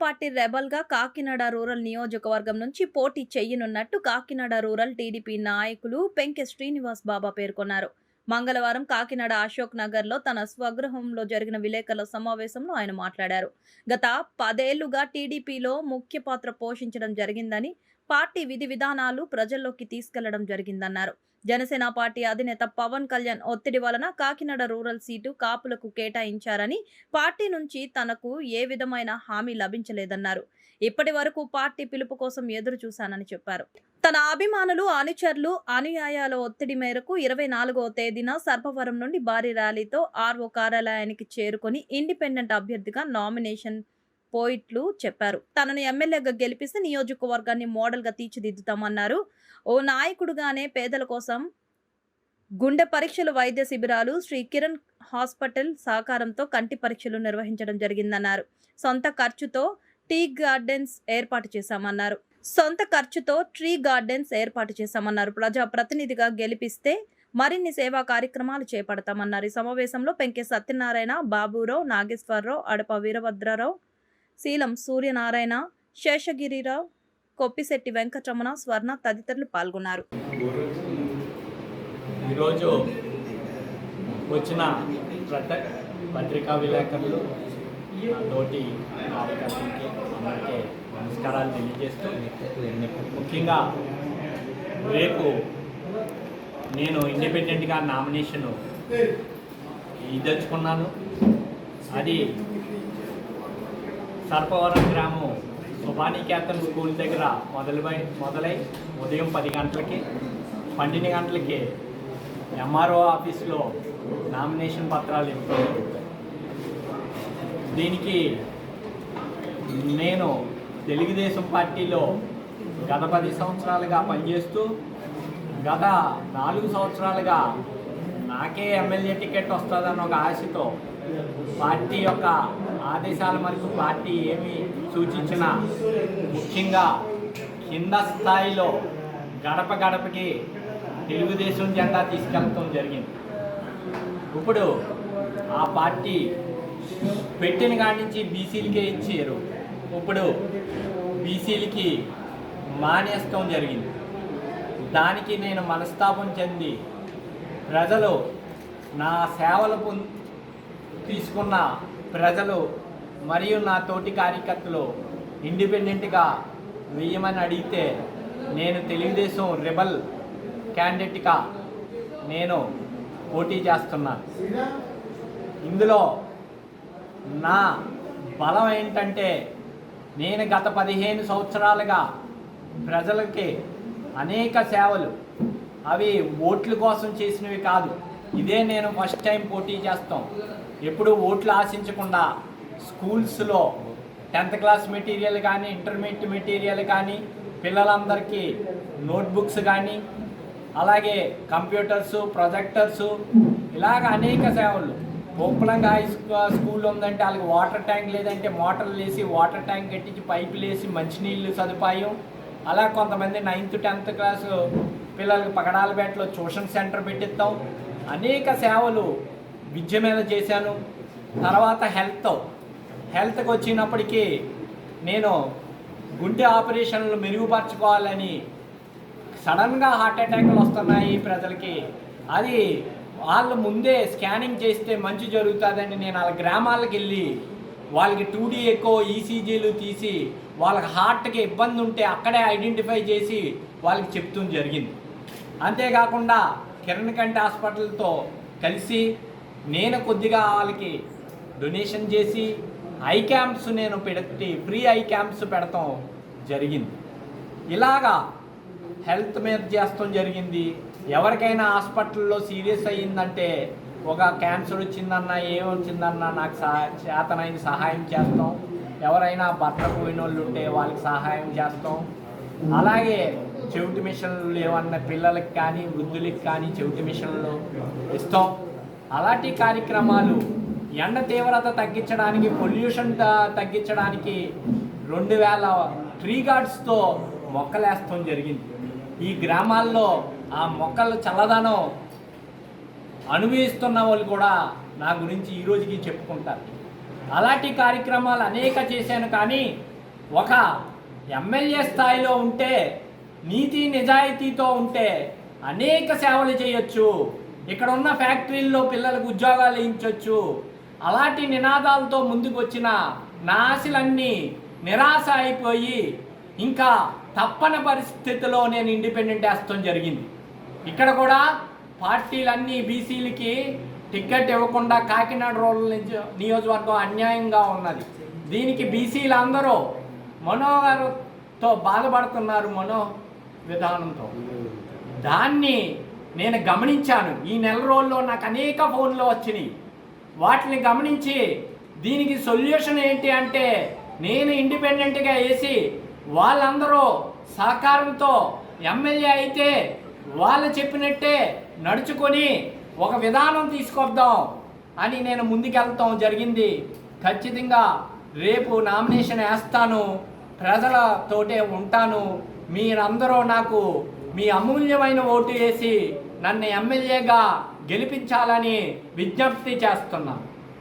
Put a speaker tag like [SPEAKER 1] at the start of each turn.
[SPEAKER 1] Party రెబల్గా Kakinada rural నియోజకవర్గం నుంచి పోటీ చేయనున్నట్టు కాకినాడ రూరల్ టీడీపీ నాయకులు పెంకె శ్రీనివాస్ బాబా పేర్కొన్నారు. మంగళవారం కాకినాడ అశోక్ నగర్లో తన స్వగృహంలో జరిగిన విలేకరుల సమావేశంలో ఆయన మాట్లాడారు. గత పదేళ్ళుగా టీడీపీలో ముఖ్య పాత్ర పోషించడం జరిగిందని పార్టీ విధి విధానాలు ప్రజల్లోకి తీసుకెళ్ళడం జరిగిందన్నారు. జనసేన పార్టీ అధినేత పవన్ కళ్యాణ్ ఒత్తిడి వలన కాకినాడ రూరల్ సీటు కాపులకు కేటాయించారని పార్టీ నుంచి తనకు ఏ విధమైన హామీ లభించలేదన్నారు. ఇప్పటి వరకు పార్టీ పిలుపు కోసం ఎదురు చూశానని చెప్పారు. తన అభిమానులు అనుచరులు అనుయాయాల ఒత్తిడి మేరకు ఇరవై నాలుగో తేదీన సర్పవరం నుండి భారీ ర్యాలీతో ఆర్ఓ కార్యాలయానికి చేరుకొని ఇండిపెండెంట్ అభ్యర్థిగా నామినేషన్ పోయిట్లు చెప్పారు. తనను ఎమ్మెల్యేగా గెలిపిస్తే నియోజకవర్గాన్ని మోడల్గా తీర్చిదిద్దుతామన్నారు. ఓ నాయకుడుగానే పేదల కోసం గుండె పరీక్షలు వైద్య శిబిరాలు శ్రీ కిరణ్ హాస్పిటల్ సహకారంతో కంటి పరీక్షలు నిర్వహించడం జరిగిందన్నారు. సొంత ఖర్చుతో టీ గార్డెన్స్ ఏర్పాటు చేశామన్నారు. సొంత ఖర్చుతో ట్రీ గార్డెన్స్ ఏర్పాటు చేశామన్నారు. ప్రజా ప్రతినిధిగా గెలిపిస్తే మరిన్ని సేవా కార్యక్రమాలు చేపడతామన్నారు. ఈ సమావేశంలో పెంకే సత్యనారాయణ బాబురావు నాగేశ్వరరావు అడప వీరభద్రరావు శీలం సూర్యనారాయణ శేషగిరిరావు కొప్పిశెట్టి వెంకటరమణ స్వర్ణ తదితరులు పాల్గొన్నారు.
[SPEAKER 2] ఈరోజు వచ్చిన పత్రికా విలేకరులు తోటి కార్యకర్తలకి అందరికీ నమస్కారాలు తెలియజేస్తూ ముఖ్యంగా రేపు నేను ఇండిపెండెంట్గా నామినేషన్ ఇదలుచుకున్నాను అది సర్పవరం గ్రామం సుభానికేతన్ స్కూల్ దగ్గర మొదలుపై మొదలై ఉదయం పది గంటలకి పన్నెండు గంటలకి ఎంఆర్ఓ ఆఫీస్లో నామినేషన్ పత్రాలు ఇవ్వడం దీనికి నేను తెలుగుదేశం పార్టీలో గత పది సంవత్సరాలుగా పనిచేస్తూ గత నాలుగు సంవత్సరాలుగా నాకే ఎమ్మెల్యే టికెట్ వస్తుందన్న ఒక ఆశతో పార్టీ యొక్క ఆదేశాల మేరకు పార్టీ ఏమి సూచించినా ముఖ్యంగా కింద స్థాయిలో గడప గడపకి తెలుగుదేశం జెండా తీసుకెళ్ళటం జరిగింది. ఇప్పుడు ఆ పార్టీ పెట్టిన కాడి నుంచి బీసీలకే ఇచ్చారు. ఇప్పుడు బీసీలకి మానేస్తాం జరిగింది. దానికి నేను మనస్తాపం చెంది ప్రజలు నా సేవలు తీసుకున్న ప్రజలు మరియు నా తోటి కార్యకర్తలు ఇండిపెండెంట్గా వేయమని అడిగితే నేను తెలుగుదేశం రెబల్ క్యాండిడేట్గా నేను పోటీ చేస్తున్నాను. ఇందులో నా బలం ఏంటంటే నేను గత పదిహేను సంవత్సరాలుగా ప్రజలకి అనేక సేవలు అవి ఓట్ల కోసం చేసినవి కాదు. ఇదే నేను ఫస్ట్ టైం పోటీ చేస్తాం. ఎప్పుడు ఓట్లు ఆశించకుండా స్కూల్స్లో టెన్త్ క్లాస్ మెటీరియల్ కానీ ఇంటర్మీడియట్ మెటీరియల్ కానీ పిల్లలందరికీ నోట్బుక్స్ కానీ అలాగే కంప్యూటర్స్ ప్రొజెక్టర్స్ ఇలాగ అనేక సేవలు. ఉప్పలంగా హై స్కూల్ ఉందంటే వాళ్ళకి వాటర్ ట్యాంక్ లేదంటే మోటార్లు వేసి వాటర్ ట్యాంక్ కట్టించి పైపులు వేసి మంచినీళ్ళు సదుపాయం. అలా కొంతమంది నైన్త్ టెన్త్ క్లాసు పిల్లలకి పగడాలపేటలో ట్యూషన్ సెంటర్ పెట్టిస్తాం. అనేక సేవలు విద్య మీద చేశాను. తర్వాత హెల్త్. హెల్త్కి వచ్చినప్పటికీ నేను గుండె ఆపరేషన్లు మెరుగుపరచుకోవాలని సడన్గా హార్ట్ అటాక్లు వస్తున్నాయి ప్రజలకి. అది వాళ్ళు ముందే స్కానింగ్ చేస్తే మంచి జరుగుతుందని నేను వాళ్ళ గ్రామాలకు వెళ్ళి వాళ్ళకి టూ డీ ఎక్కువ ఈసీజీలు తీసి వాళ్ళకి హార్ట్కి ఇబ్బంది ఉంటే అక్కడే ఐడెంటిఫై చేసి వాళ్ళకి చెప్తూ జరిగింది. అంతేకాకుండా కిరణ్ కంటి హాస్పిటల్తో కలిసి నేను కొద్దిగా వాళ్ళకి డొనేషన్ చేసి ఐ క్యాంప్స్ నేను పెట్టి ఫ్రీ ఐ క్యాంప్స్ పెడతాం జరిగింది. ఇలాగా హెల్త్ మీద చేస్తాం జరిగింది. ఎవరికైనా హాస్పిటల్లో సీరియస్ అయ్యిందంటే ఒక క్యాన్సర్ వచ్చిందన్నా ఏమొచ్చిందన్నా నాకు సహా చేతనైన సహాయం చేస్తాం. ఎవరైనా భర్త పోయిన వాళ్ళు ఉంటే వాళ్ళకి సహాయం చేస్తాం. అలాగే చెవిటి మిషన్లు లేవన్న పిల్లలకి కానీ వృద్ధులకి కానీ చెవిటి మిషన్లు ఇస్తాం. అలాంటి కార్యక్రమాలు ఎండ తీవ్రత తగ్గించడానికి పొల్యూషన్ తగ్గించడానికి రెండు వేల ట్రీ గార్డ్స్తో మొక్కలేస్తాం జరిగింది. ఈ గ్రామాల్లో ఆ మొక్కల చల్లదనం అనుభవిస్తున్న వాళ్ళు కూడా నా గురించి ఈ రోజుకి చెప్పుకుంటారు. అలాంటి కార్యక్రమాలు అనేక చేశాను కానీ ఒక ఎమ్మెల్యే స్థాయిలో ఉంటే నీతి నిజాయితీతో ఉంటే అనేక సేవలు చేయొచ్చు. ఇక్కడ ఉన్న ఫ్యాక్టరీల్లో పిల్లలకు ఉద్యోగాలు వేయించవచ్చు అలాంటి నినాదాలతో ముందుకు వచ్చిన నా ఆశలన్నీ నిరాశ అయిపోయి ఇంకా తప్పని పరిస్థితిలో నేను ఇండిపెండెంట్ వేస్తాం జరిగింది. ఇక్కడ కూడా పార్టీలన్నీ బీసీలకి టికెట్ ఇవ్వకుండా కాకినాడ రోడ్ల నుంచి నియోజకవర్గం అన్యాయంగా ఉన్నది. దీనికి బీసీలు అందరూ మనోగారుతో బాధపడుతున్నారు. మనో విధానంతో. దాన్ని నేను గమనించాను. ఈ నెల రోజుల్లో నాకు అనేక ఫోన్లు వచ్చినాయి. వాటిని గమనించి దీనికి సొల్యూషన్ ఏంటి అంటే నేను ఇండిపెండెంట్గా వేసి వాళ్ళందరూ సహకారంతో ఎమ్మెల్యే అయితే వాళ్ళు చెప్పినట్టే నడుచుకొని ఒక విధానం తీసుకొద్దాం అని నేను ముందుకెళ్తాం జరిగింది. ఖచ్చితంగా రేపు నామినేషన్ వేస్తాను. ప్రజలతోటే ఉంటాను. మీరందరూ నాకు మీ అమూల్యమైన ఓటు వేసి నన్ను ఎమ్మెల్యేగా గెలిపించాలని విజ్ఞప్తి చేస్తున్నాను.